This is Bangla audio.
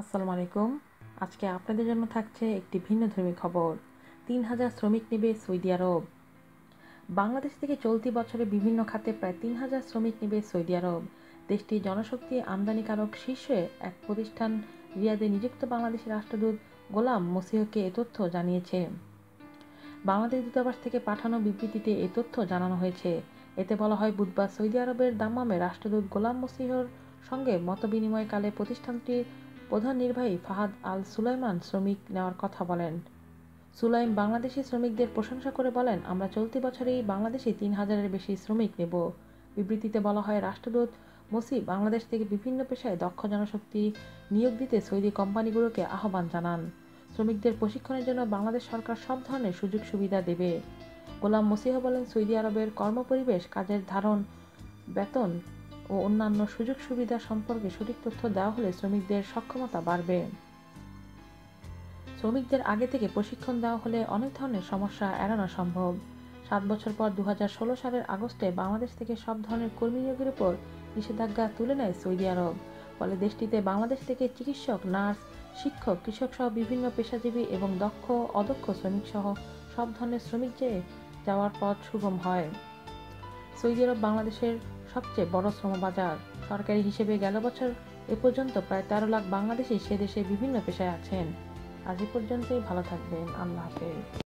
আসসালামু আলাইকুম। আজকে আপনাদের জন্য থাকছে একটি ভিন্ন ধর্মী খবর। তিন হাজার শ্রমিক নেবে সৌদি আরব। বাংলাদেশ থেকে চলতি বছরে বিভিন্ন খাতে প্রায় তিন হাজার শ্রমিক নেবে সৌদি আরব। দেশটির জনশক্তি আমদানিকারক শীর্ষে এক প্রতিষ্ঠান রিয়াদে নিযুক্ত বাংলাদেশের রাষ্ট্রদূত গোলাম মসিহকে এ তথ্য জানিয়েছে। বাংলাদেশ দূতাবাস থেকে পাঠানো বিবৃতিতে এ তথ্য জানানো হয়েছে। এতে বলা হয়, বুধবার সৌদি আরবের দাম্মামে রাষ্ট্রদূত গোলাম মসিহর সঙ্গে মতবিনিময়কালে প্রতিষ্ঠানটির প্রধান নির্বাহী ফাহাদ আল সুলাইমান শ্রমিক নেওয়ার কথা বলেন। সুলাইম বাংলাদেশি শ্রমিকদের প্রশংসা করে বলেন, আমরা চলতি বছরেই বাংলাদেশে তিন হাজারের বেশি শ্রমিক নেব। বিবৃতিতে বলা হয়, রাষ্ট্রদূত মসি বাংলাদেশ থেকে বিভিন্ন পেশায় দক্ষ জনশক্তি নিয়োগ দিতে সৌদি কোম্পানিগুলোকে আহ্বান জানান। শ্রমিকদের প্রশিক্ষণের জন্য বাংলাদেশ সরকার সব ধরনের সুযোগ সুবিধা দেবে। গোলাম মসিহ বলেন, সৌদি আরবের কর্মপরিবেশ, কাজের ধারণ, বেতন ও অন্যান্য সুযোগ সুবিধা সম্পর্কে সঠিক তথ্য দেওয়া হলে শ্রমিকদের সক্ষমতা বাড়বে। শ্রমিকদের আগে থেকে প্রশিক্ষণ দেওয়া হলে অনেক ধরনের সমস্যা এড়ানো সম্ভব। সাত বছর পর দু হাজার ষোলো সালের আগস্টে বাংলাদেশ থেকে সব ধরনের কর্মী নিয়োগের উপর নিষেধাজ্ঞা তুলে নেয় সৌদি আরব। ফলে দেশটিতে বাংলাদেশ থেকে চিকিৎসক, নার্স, শিক্ষক, কৃষক সহ বিভিন্ন পেশাজীবী এবং দক্ষ, অদক্ষ শ্রমিক সহ সব ধরনের শ্রমিক যে যাওয়ার পথ সুগম হয়। সৌদি আরব বাংলাদেশের সবচেয়ে বড় শ্রম বাজার সরকারি হিসেবে গেল বছর এ পর্যন্ত প্রায় তেরো লাখ বাংলাদেশি সে দেশে বিভিন্ন পেশায় আছেন। আজ এ পর্যন্তই ভালো থাকবেন। আল্লাহ হাফেজ।